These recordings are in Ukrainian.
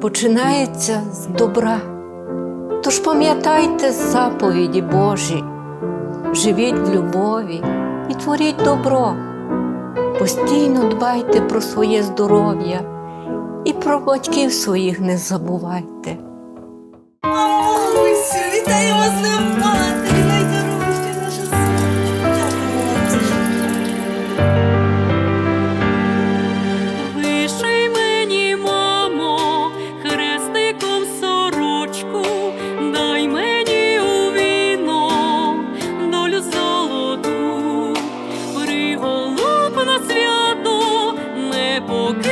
починається з добра. Тож пам'ятайте заповіді Божі, живіть в любові і творіть добро. Постійно дбайте про своє здоров'я і про батьків своїх не забувайте. Мамусю, вітаю вас на матері, more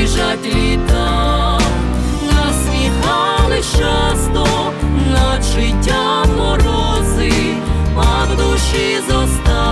біжать літа, насміхали часто над життям морози, а в душі зостав.